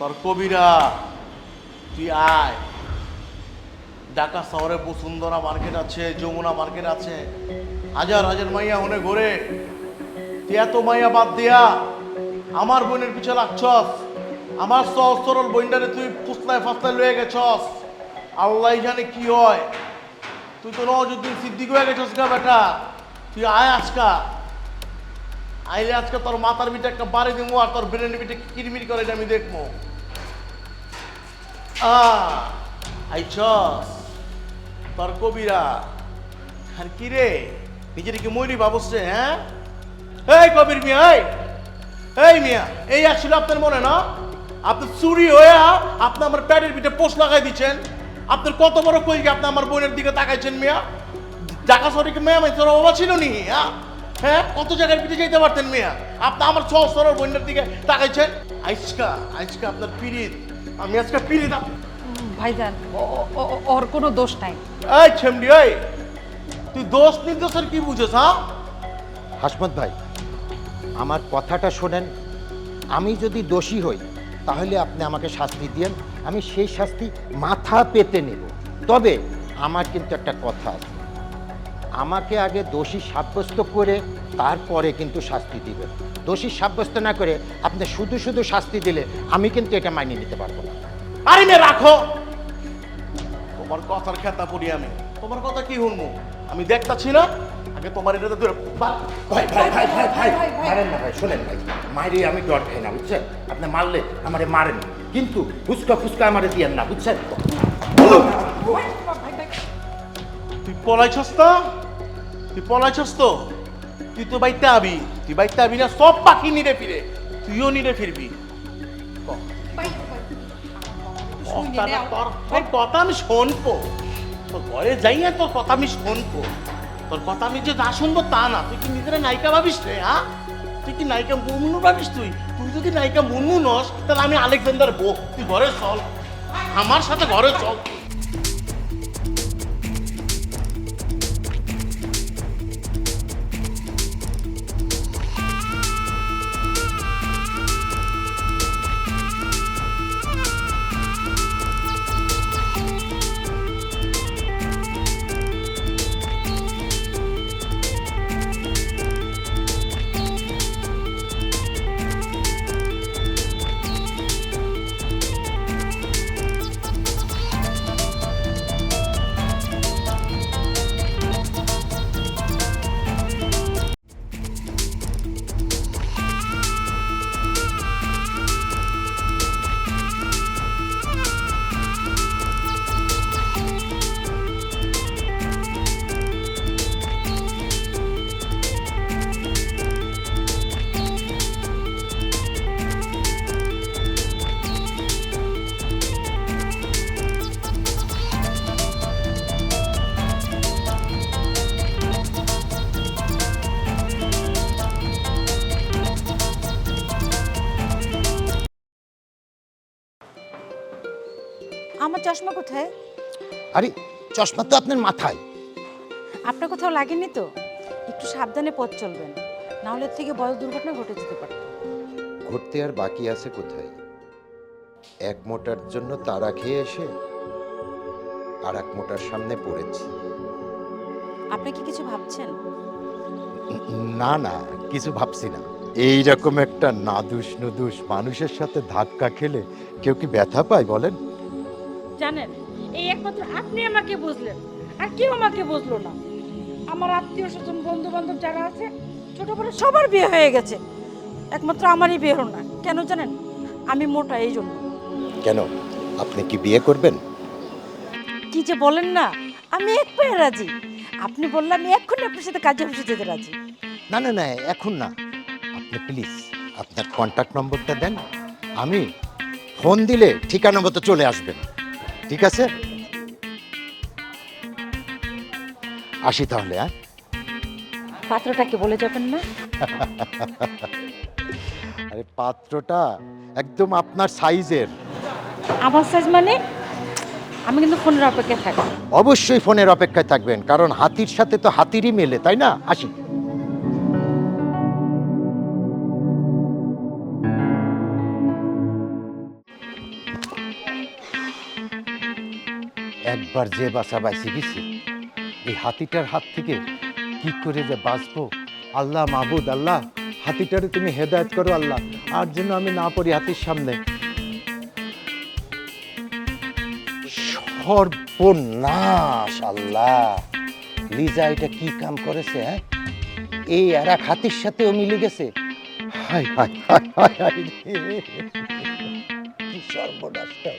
তোর কবিরা, তুই আয়। ঢাকা শহরে বসুন্ধরা মার্কেট আছে, যমুনা মার্কেট আছে। হাজার হাজার মাইয়া ওনে ঘুরে। তুই এত মাইয়া বাদ দিয়া আমার বোনের পিছে লাগছস। আমার সহজ সরল বইনটারে তুই ফুসলায় ফাসলায় লয়ে গেছস। আল্লাহ জানে কি হয়। তুই তো নজরুদ্দিন সিদ্দিক হয়ে গেছস গা বেটা। তুই আয় আজকা। আইলে আজকে তোর মাথার বিটে একটা বাড়ি দিব আর তোর ব্রেনের বিটে কিরমির করে এটা আমি দেখব। আ আইছস তোর কবিরা। আর কি রে? নিজের কি ময়ূরী ভাবস হ্যাঁ? এই কবির মিয়া, এই। এই মিয়া, এই আসলে আপনার মনে না? আপনি চুরি হয়ে আপনি আমার প্যাডের পিঠে পোস্ট লাগাই দিচ্ছেন। আপনার কত বড় কই আপনি আমার বোনের দিকে তাকাইছেন মিয়া? ঢাকা শহরে কি মেয়া তোর অভাব ছিল নি? হ্যাঁ? হ্যাঁ? কত জায়গায় পিঠে যেতে পারতেন মিয়া? আপনি আমার সহ সরল বোনের দিকে তাকাইছেন? আজকা আজকা আপনার পিরিত আমি আজকে পিরিত আপ- ভাইজান ওর কোনো দোষ নাই। এই ছেমডি এই তুই দোষ নির্দোষের কি বুঝেছ হ্যাঁ? হাসমত ভাই আমার কথাটা শোনেন। আমি যদি দোষী হই তাহলে আপনি আমাকে শাস্তি দিয়েন। আমি সেই শাস্তি মাথা পেতে নেব। তবে আমার কিন্তু একটা কথা আছে। আমাকে আগে দোষী সাব্যস্ত করে তারপরে কিন্তু শাস্তি দিবেন। দোষী সাব্যস্ত না করে আপনি শুধু শুধু শাস্তি দিলে আমি কিন্তু এটা মানিয়ে নিতে পারব না। আরে মে রাখো। তোমার কথার খেতা পড়ি আমি। তোমার কথা কি শুনব? আমি দেখতাছি না? আগে তোমার এটা ধরে বা- ভাই ভাই ভাই ভাই ভাই মারেন না ভাই শোনেন ভাই। মাইরে আমি ডর খাই না বুঝছেন? আপনি মারলে আমারে মারেন। কিন্তু ফুচকা ফুচকা আমারে দিয়েন না বুঝছেন? তুই পলাইছস তো তুই পলাইছস তো? তুই তো বাইতে আবি, তুই বাইতে আবি না, সব পাখি নিরে ফিরে। তুইও নিরে ফিরবি। তোর কথা আমি শুনব। তোর ঘরে যাই না তোর কথা আমি শুনব। তোর কথা আমি যে না শুনব তা না। তুই কি নিজের নায়িকা ভাবিস রে হ্যাঁ তুই কি নায়িকা মুনমুনু ভাবিস তুই? তুই যদি নায়িকা মুনমু নস তাহলে আমি আলেকজান্ডার বো তুই ঘরে চল। আমার সাথে ঘরে চল। আমার চশমা কোথায়? আরে চশমা তো আপনার মাথায়। আপনার কোথাও লাগেনি তো? একটু সাবধানে পথ চলবেন না হলে এর থেকে বড় দুর্ঘটনা ঘটে যেতে পারত ঘুরতে আর বাকি আছে কোথায়? এক মোটার জন্য তারা খেয়ে এসে আর এক মোটার সামনে পড়েছি। আপনি কি কিছু ভাবছেন? না না কিছু ভাবছি না। এই রকম একটা নাদুস নুদুস মানুষের সাথে ধাক্কা খেলে কেউ কি ব্যথা পায় বলেন? জানেন? এই একমাত্র আপনি আমাকে বুঝলেন আর কেউ আমাকে বুঝলো না। আমার আত্মীয় স্বজন বন্ধু বান্ধব যারা আছে ছোট বড় সবার বিয়ে হয়ে গেছে। একমাত্র আমারই বিয়ে হলো না। কেন জানেন? আমি মোটা এই জন্য। কেন? আপনি কি বিয়ে করবেন? কি যে বলেন না আমি এক পায়ে রাজি। আপনি বললে আমি এক্ষুনি আপনার সাথে কাজে অফিসে যেতে রাজি। না না না এখন না। আপনি প্লিজ আপনার কন্ট্যাক্ট নম্বরটা দেন। আমি ফোন দিলে ঠিকানা মতো চলে আসবেন। ঠিক আছে? আসি তাহলে হ্যাঁ? পাত্রটাকে বলে যাবেন না? আরে পাত্রটা একদম আপনার সাইজের। আমার সাইজ মানে? আমি কিন্তু ফোনের অপেক্ষায় থাকি। অবশ্যই ফোনের অপেক্ষায় থাকবেন কারণ হাতির সাথে তো হাতিরই মেলে তাই না? আসি। একবার যে বাসা বাইসে গেছি এই হাতিটার হাত থেকে কি করে যে বাঁচবো আল্লাহ মাহবুদ আল্লাহ হাতিটারে তুমি হেদায়েত করো আল্লাহ আর যেন আমি না পড়ি হাতির সামনে সর্বনাশ আল্লাহ লিজা এটা কি কাম করেছে হ্যাঁ এই আর এক হাতির সাথেও মিলে গেছে হাই হাই হাই হাই হাই সর্বনাশটা।